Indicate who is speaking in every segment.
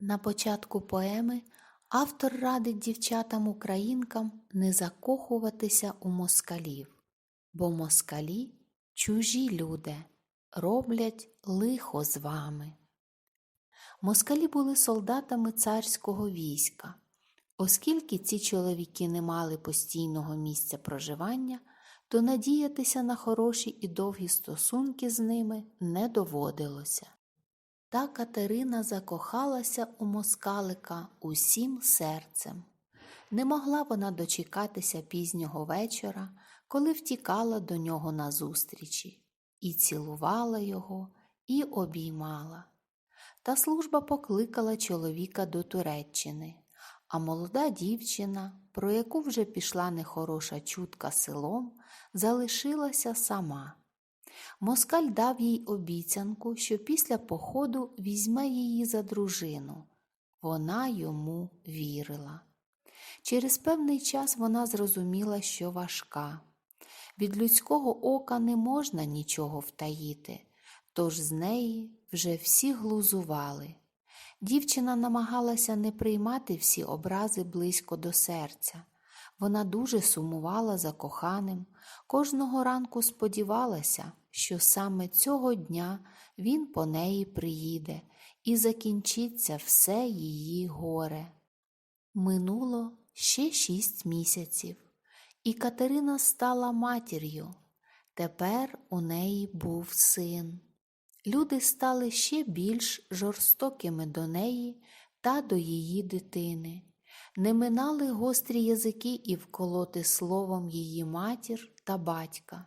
Speaker 1: На початку поеми автор радить дівчатам-українкам не закохуватися у москалів, бо москалі чужі люди, роблять лихо з вами. Москалі були солдатами царського війська. Оскільки ці чоловіки не мали постійного місця проживання, то надіятися на хороші і довгі стосунки з ними не доводилося. Та Катерина закохалася у москалика усім серцем. Не могла вона дочекатися пізнього вечора, коли втікала до нього назустрічі, і цілувала його, і обіймала. Та служба покликала чоловіка до Туреччини, а молода дівчина, про яку вже пішла нехороша чутка селом, залишилася сама. Москаль дав їй обіцянку, що після походу візьме її за дружину. Вона йому вірила. Через певний час вона зрозуміла, що важка. Від людського ока не можна нічого втаїти, тож з неї вже всі глузували. Дівчина намагалася не приймати всі образи близько до серця. Вона дуже сумувала за коханим, кожного ранку сподівалася, що саме цього дня він по неї приїде і закінчиться все її горе. Минуло ще шість місяців, і Катерина стала матір'ю. Тепер у неї був син. Люди стали ще більш жорстокими до неї та до її дитини. Не минали гострі язики і вколоти словом її матір та батька.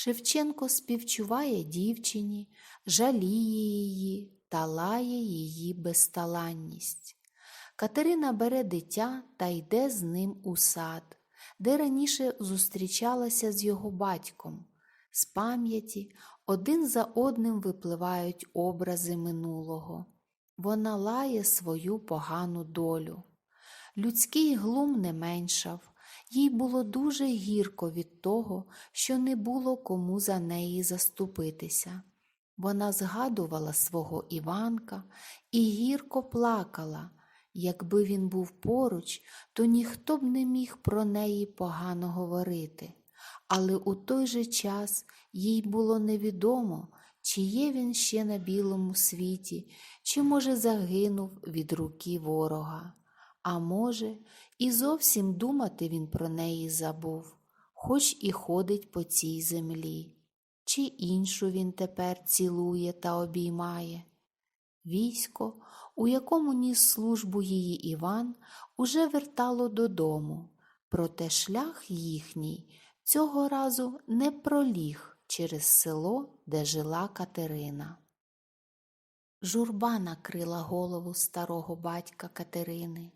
Speaker 1: Шевченко співчуває дівчині, жаліє її та лає її безталанність. Катерина бере дитя та йде з ним у сад, де раніше зустрічалася з його батьком. З пам'яті один за одним випливають образи минулого. Вона лає свою погану долю. Людський глум не меншав, їй було дуже гірко від того, що не було кому за неї заступитися. Вона згадувала свого Іванка і гірко плакала. Якби він був поруч, то ніхто б не міг про неї погано говорити. Але у той же час їй було невідомо, чи є він ще на білому світі, чи, може, загинув від руки ворога. А може, і зовсім думати він про неї забув, хоч і ходить по цій землі, чи іншу він тепер цілує та обіймає. Військо, у якому ніс службу її Іван, уже вертало додому, проте шлях їхній цього разу не проліг через село, де жила Катерина. Журба накрила голову старого батька Катерини.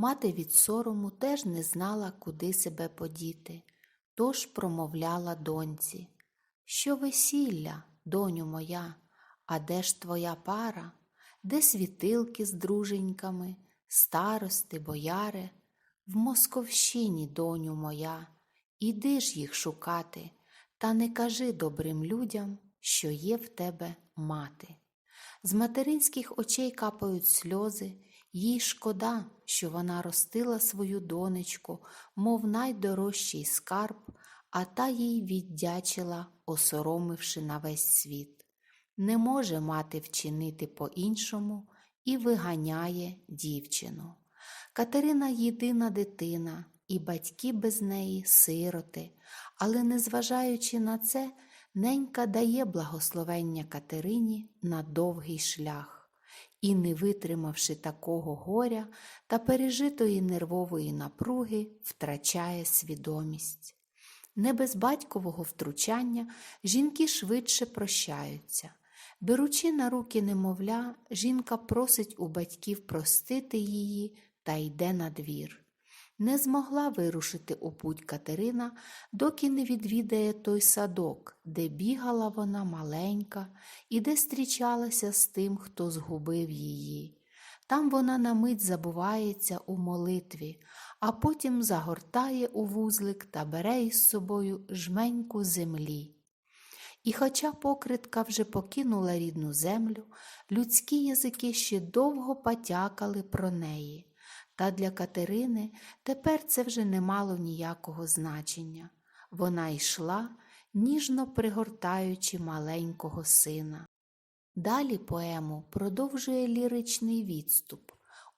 Speaker 1: Мати від сорому теж не знала, куди себе подіти, тож промовляла доньці Що весілля, доню моя, а де ж твоя пара, де світилки з друженьками, старости, бояри? В Московщині, доню моя, іди ж їх шукати, та не кажи добрим людям, що є в тебе мати. З материнських очей капають сльози, їй шкода, що вона ростила свою донечку, мов найдорожчий скарб, а та їй віддячила, осоромивши на весь світ. Не може мати вчинити по-іншому і виганяє дівчину. Катерина єдина дитина, і батьки без неї сироти, але, незважаючи на це, ненька дає благословення Катерині на довгий шлях і, не витримавши такого горя та пережитої нервової напруги, втрачає свідомість. Не без батькового втручання жінки швидше прощаються. Беручи на руки немовля, жінка просить у батьків простити її та йде на двір. Не змогла вирушити у путь Катерина, доки не відвідає той садок, де бігала вона маленька і де зустрічалася з тим, хто згубив її. Там вона на мить забувається у молитві, а потім загортає у вузлик та бере із собою жменьку землі. І хоча покритка вже покинула рідну землю, людські язики ще довго потякали про неї. Та для Катерини тепер це вже не мало ніякого значення. Вона йшла, ніжно пригортаючи маленького сина. Далі поему продовжує ліричний відступ,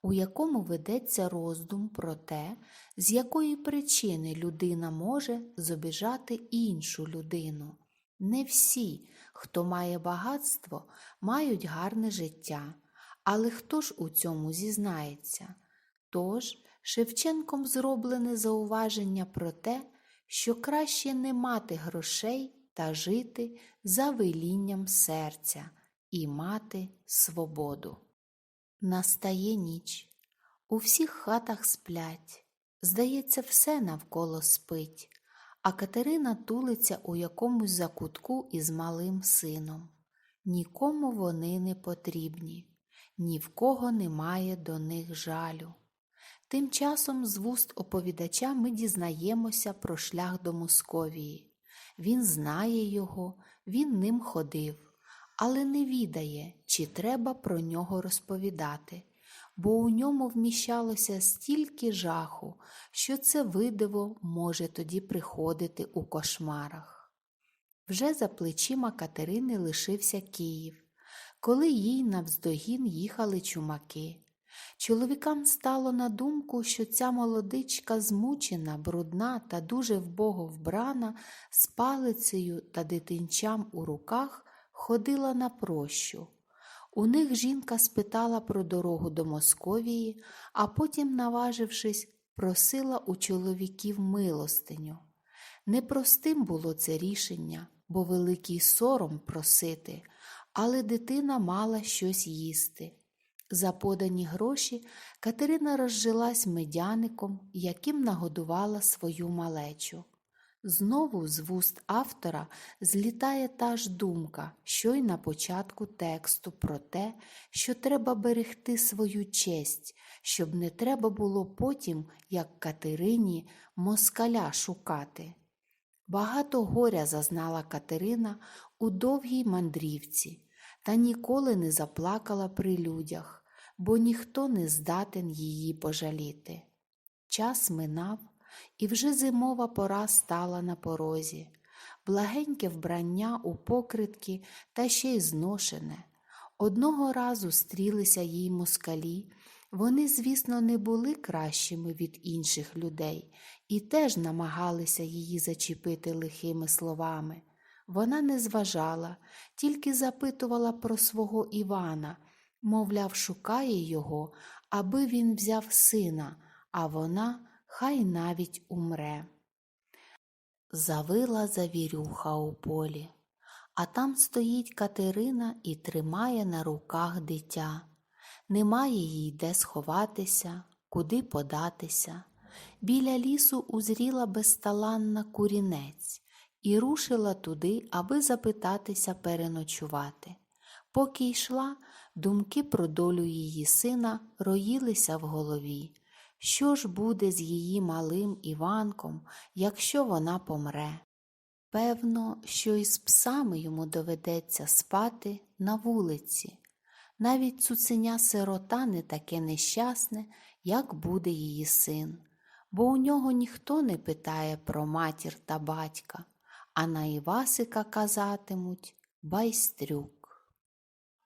Speaker 1: у якому ведеться роздум про те, з якої причини людина може зобіжати іншу людину. Не всі, хто має багатство, мають гарне життя, але хто ж у цьому зізнається? Тож Шевченком зроблене зауваження про те, що краще не мати грошей та жити за велінням серця і мати свободу. Настає ніч, у всіх хатах сплять, здається, все навколо спить, а Катерина тулиться у якомусь закутку із малим сином. Нікому вони не потрібні, ні в кого немає до них жалю. Тим часом з вуст оповідача ми дізнаємося про шлях до Московії. Він знає його, він ним ходив, але не відає, чи треба про нього розповідати, бо у ньому вміщалося стільки жаху, що це видиво може тоді приходити у кошмарах. Вже за плечима Катерини лишився Київ, коли їй навздогін їхали чумаки. Чоловікам стало на думку, що ця молодичка змучена, брудна та дуже вбого вбрана, з палицею та дитинчам у руках ходила на прощу. У них жінка спитала про дорогу до Московії, а потім, наважившись, просила у чоловіків милостиню. Непростим було це рішення, бо великий сором просити, але дитина мала щось їсти. За подані гроші Катерина розжилась медяником, яким нагодувала свою малечу. Знову з вуст автора злітає та ж думка, що й на початку тексту про те, що треба берегти свою честь, щоб не треба було потім, як Катерині, москаля шукати. Багато горя зазнала Катерина у довгій мандрівці, та ніколи не заплакала при людях бо ніхто не здатен її пожаліти. Час минав, і вже зимова пора стала на порозі, благеньке вбрання у покритки та ще й зношене. Одного разу стрілися їй москалі, вони, звісно, не були кращими від інших людей і теж намагалися її зачепити лихими словами. Вона не зважала, тільки запитувала про свого Івана мовляв, шукає його, аби він взяв сина, а вона хай навіть умре. Завила завірюха у полі, а там стоїть Катерина і тримає на руках дитя. Немає їй де сховатися, куди податися. Біля лісу узріла безталанна курінець і рушила туди, аби запитатися переночувати. Поки йшла, думки про долю її сина роїлися в голові. Що ж буде з її малим Іванком, якщо вона помре? Певно, що і з псами йому доведеться спати на вулиці. Навіть цуценя сирота не таке нещасне, як буде її син, бо у нього ніхто не питає про матір та батька, а на Івасика казатимуть байстрюк.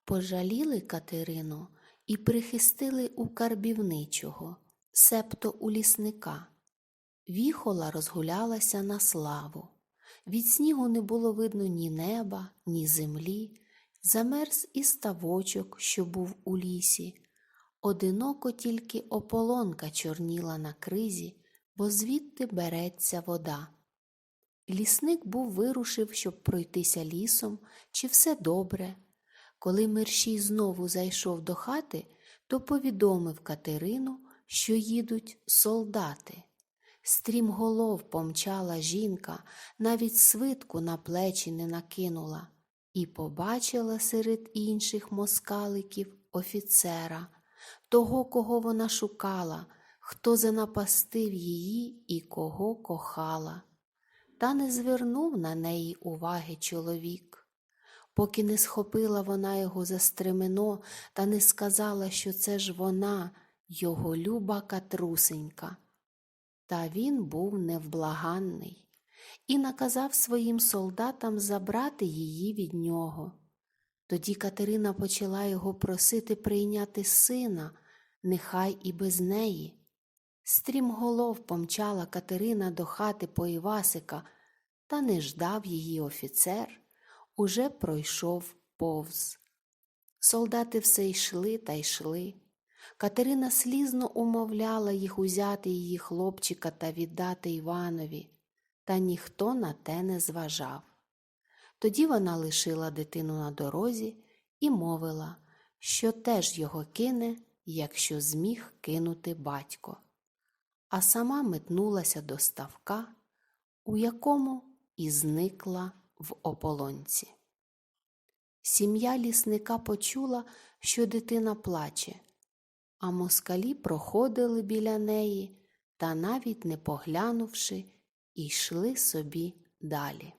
Speaker 1: Пожаліли Катерину і прихистили у карбівничого, септо у лісника. Віхола розгулялася на славу. Від снігу не було видно ні неба, ні землі, замерз і ставочок, що був у лісі. Одиноко тільки ополонка чорніла на кризі, бо звідти береться вода. Лісник був вирушив, щоб пройтися лісом, чи все добре. Коли мерщій знову зайшов до хати, то повідомив Катерину, що їдуть солдати. Стрімголов помчала жінка, навіть свитку на плечі не накинула, і побачила серед інших москаликів офіцера, того, кого вона шукала, хто занапастив її і кого кохала. та не звернув на неї уваги чоловік. Поки не схопила вона його за стремено та не сказала, що це ж вона, його люба катрусенька. Та він був невблаганний і наказав своїм солдатам забрати її від нього. Тоді Катерина почала його просити прийняти сина, нехай і без неї. Стрімголов помчала Катерина до хати по Івасика, та не ждав її офіцер, уже пройшов повз. Солдати все йшли та йшли. Катерина слізно умовляла їх узяти її хлопчика та віддати Іванові, та ніхто на те не зважав. Тоді вона лишила дитину на дорозі і мовила, що теж його кине, якщо зміг кинути батько, а сама метнулася до ставка, у якому і зникла в ополонці. Сім'я лісника почула, що дитина плаче, а москалі проходили біля неї та, навіть не поглянувши, йшли собі далі.